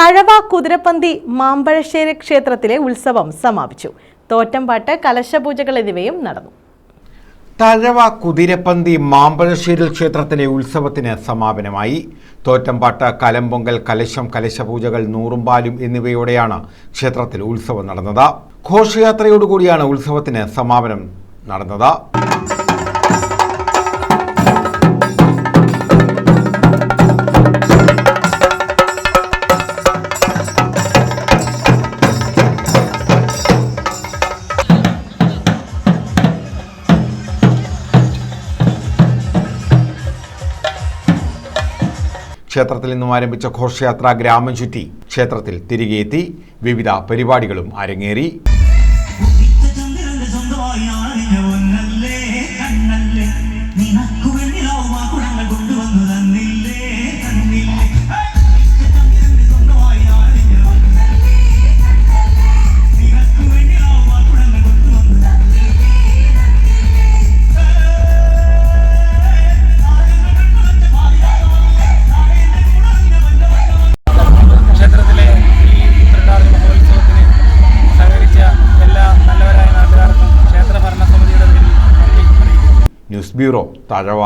തഴവ കുതിരപ്പന്തി മാമ്പഴശ്ശേരി ക്ഷേത്രത്തിലെ ഉത്സവം സമാപിച്ചു. തോറ്റംപാട്ട് കലശപൂജകൾ എന്നിവയും നടന്നു. തഴവ കുതിരപ്പന്തി മാമ്പഴശ്ശേരി ക്ഷേത്രത്തിലെ ഉത്സവത്തിന് സമാപനമായി. തോറ്റംപാട്ട് കലമ്പൊങ്കൽ കലശം കലശപൂജകൾ നൂറുംപാലും എന്നിവയോടെയാണ് ക്ഷേത്രത്തിൽ ഉത്സവം നടന്നത്. ഘോഷയാത്രയോടുകൂടിയാണ് ഉത്സവത്തിന് സമാപനം നടന്നത്. ക്ഷേത്രത്തിൽ നിന്നും ആരംഭിച്ച ഘോഷയാത്ര ഗ്രാമം ചുറ്റി ക്ഷേത്രത്തിൽ തിരികെ എത്തി വിവിധ പരിപാടികളും അരങ്ങേറി. News bureau Thazhava.